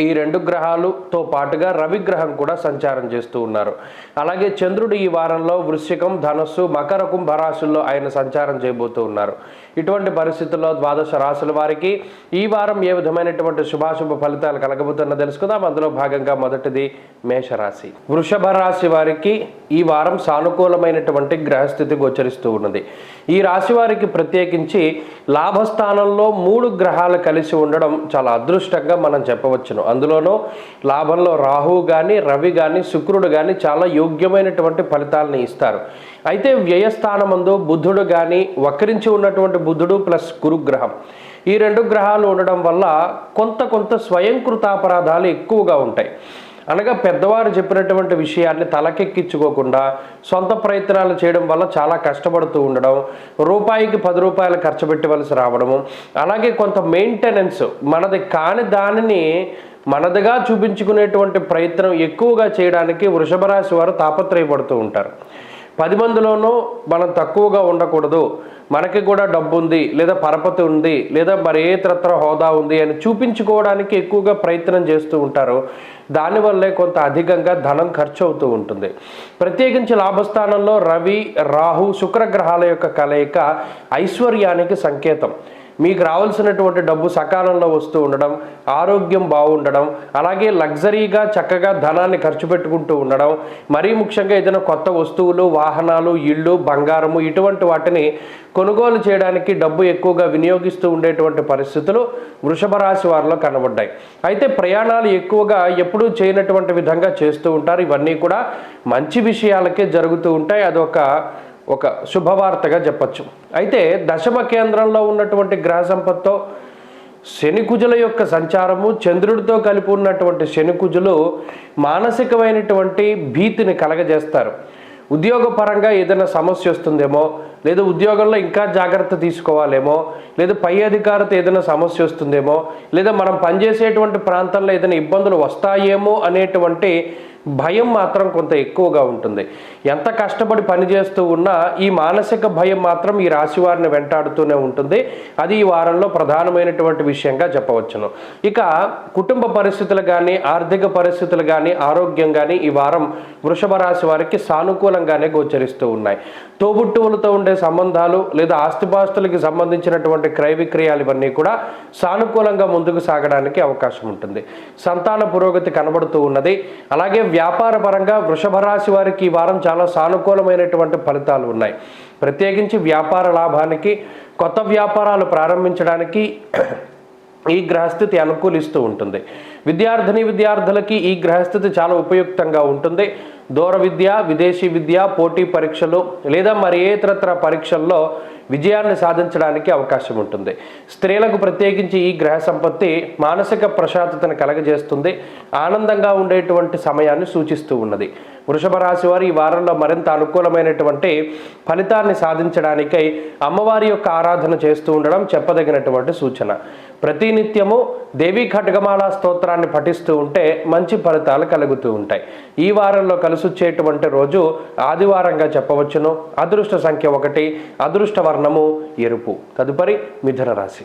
ఈ రెండు గ్రహాలతో పాటుగా రవి గ్రహం కూడా సంచారం చేస్తూ ఉన్నారు. అలాగే చంద్రుడు ఈ వారంలో వృశ్చికం ధనస్సు మకర కుంభ రాశుల్లో ఆయన సంచారం చేయబోతూ ఉన్నారు. ఇటువంటి పరిస్థితుల్లో ద్వాదశ రాశుల వారికి ఈ వారం ఏ విధమైనటువంటి శుభాశుభ ఫలితాలు కలగబోతున్న తెలుసుకుందాం. అందులో భాగంగా మొదటిది మేషరాశి. వృషభ రాశి వారికి ఈ వారం సానుకూలమైనటువంటి గ్రహస్థితి గోచరిస్తూ ఉన్నది. ఈ రాశి వారికి ప్రత్యేకించి లాభస్థానంలో మూడు గ్రహాలు కలిసి ఉండడం చాలా అదృష్టంగా మనం చెప్పవచ్చును. అందులోనూ లాభంలో రాహువు కానీ రవి కానీ శుక్రుడు కానీ చాలా యోగ్యమైనటువంటి ఫలితాలను ఇస్తారు. అయితే వ్యయస్థానమందు బుద్ధుడు కానీ వక్రించి ఉన్నటువంటి బుద్ధుడు ప్లస్ గురుగ్రహం. ఈ రెండు గ్రహాలు ఉండడం వల్ల కొంత కొంత స్వయంకృతాపరాధాలు ఎక్కువగా ఉంటాయి. అనగా పెద్దవారు చెప్పినటువంటి విషయాన్ని తలకెక్కించుకోకుండా సొంత ప్రయత్నాలు చేయడం వల్ల చాలా కష్టపడుతూ ఉండడం రూపాయికి పది రూపాయలు ఖర్చు పెట్టవలసి రావడము అలాగే కొంత మెయింటెనెన్స్ మనది కాని దానిని మనదిగా చూపించుకునేటువంటి ప్రయత్నం ఎక్కువగా చేయడానికి వృషభ రాశి వారు తాపత్రయపడుతూ ఉంటారు. పది మందిలోనూ మనం తక్కువగా ఉండకూడదు. మనకి కూడా డబ్బు ఉంది లేదా పరపతి ఉంది లేదా మరి ఏ ఇతరత్ర హోదా ఉంది అని చూపించుకోవడానికి ఎక్కువగా ప్రయత్నం చేస్తూ ఉంటారు. దానివల్లే కొంత అధికంగా ధనం ఖర్చు అవుతూ ఉంటుంది. ప్రత్యేకించి లాభస్థానంలో రవి రాహు శుక్రగ్రహాల యొక్క కలయిక ఐశ్వర్యానికి సంకేతం. మీకు రావాల్సినటువంటి డబ్బు సకాలంలో వస్తూ ఉండడం ఆరోగ్యం బాగుండడం అలాగే లగ్జరీగా చక్కగా ధనాన్ని ఖర్చు పెట్టుకుంటూ ఉండడం మరీ ముఖ్యంగా ఏదైనా కొత్త వస్తువులు వాహనాలు ఇళ్ళు బంగారము ఇటువంటి వాటిని కొనుగోలు చేయడానికి డబ్బు ఎక్కువగా వినియోగిస్తూ ఉండేటువంటి పరిస్థితులు వృషభ రాశి వారిలో కనబడ్డాయి. అయితే ప్రయాణాలు ఎక్కువగా ఎప్పుడూ చేయనటువంటి విధంగా చేస్తూ ఉంటారు. ఇవన్నీ కూడా మంచి విషయాలకే జరుగుతూ ఉంటాయి. అదొక ఒక శుభవార్తగా చెప్పచ్చు. అయితే దశమ కేంద్రంలో ఉన్నటువంటి గ్రహ సంపత్తో శనికుజుల యొక్క సంచారము చంద్రుడితో కలిపి ఉన్నటువంటి శనికుజులు మానసికమైనటువంటి భీతిని కలగజేస్తారు. ఉద్యోగపరంగా ఏదైనా సమస్య వస్తుందేమో లేదా ఉద్యోగంలో ఇంకా జాగ్రత్త తీసుకోవాలేమో లేదా పై అధికారితో ఏదైనా సమస్య వస్తుందేమో లేదా మనం పనిచేసేటువంటి ప్రాంతంలో ఏదైనా ఇబ్బందులు వస్తాయేమో అనేటువంటి భయం మాత్రం కొంత ఎక్కువగా ఉంటుంది. ఎంత కష్టపడి పనిచేస్తూ ఉన్నా ఈ మానసిక భయం మాత్రం ఈ రాశి వారిని వెంటాడుతూనే ఉంటుంది. అది ఈ వారంలో ప్రధానమైనటువంటి విషయంగా చెప్పవచ్చును. ఇక కుటుంబ పరిస్థితులు కానీ ఆర్థిక పరిస్థితులు కానీ ఆరోగ్యం కానీ ఈ వారం వృషభ రాశి వారికి సానుకూలంగానే గోచరిస్తూ ఉన్నాయి. తోబుట్టువులతో ఉండే సంబంధాలు లేదా ఆస్తిపాస్తులకి సంబంధించినటువంటి క్రయ విక్రయాలు ఇవన్నీ కూడా సానుకూలంగా ముందుకు సాగడానికి అవకాశం ఉంటుంది. సంతాన పురోగతి కనబడుతూ ఉన్నది. అలాగే వ్యాపార పరంగా వృషభ రాశి వారికి ఈ వారం చాలా సానుకూలమైనటువంటి ఫలితాలు ఉన్నాయి. ప్రత్యేకించి వ్యాపార లాభానికి కొత్త వ్యాపారాలు ప్రారంభించడానికి ఈ గ్రహస్థితి అనుకూలిస్తూ ఉంటుంది. విద్యార్థిని విద్యార్థులకి ఈ గ్రహస్థితి చాలా ఉపయుక్తంగా ఉంటుంది. దూర విద్య విదేశీ విద్య పోటీ పరీక్షలు లేదా మరి ఏ ఇతరత్ర పరీక్షల్లో విజయాన్ని సాధించడానికి అవకాశం ఉంటుంది. స్త్రీలకు ప్రత్యేకించి ఈ గ్రహ సంపత్తి మానసిక ప్రశాంతతను కలగజేస్తుంది. ఆనందంగా ఉండేటువంటి సమయాన్ని సూచిస్తూ ఉన్నది. వృషభ రాశి వారు ఈ వారంలో మరింత అనుకూలమైనటువంటి ఫలితాన్ని సాధించడానికై అమ్మవారి యొక్క ఆరాధన చేస్తూ ఉండడం చెప్పదగినటువంటి సూచన. ప్రతినిత్యము దేవీ ఖడ్గమాల స్తోత్రాన్ని పఠిస్తూ ఉంటే మంచి ఫలితాలు కలుగుతూ ఉంటాయి. ఈ వారంలో కలిసొచ్చేటువంటి రోజు ఆదివారంగా చెప్పవచ్చును. అదృష్ట సంఖ్య ఒకటి అదృష్ట వర్ణము ఎరుపు. తదుపరి మిథున రాశి.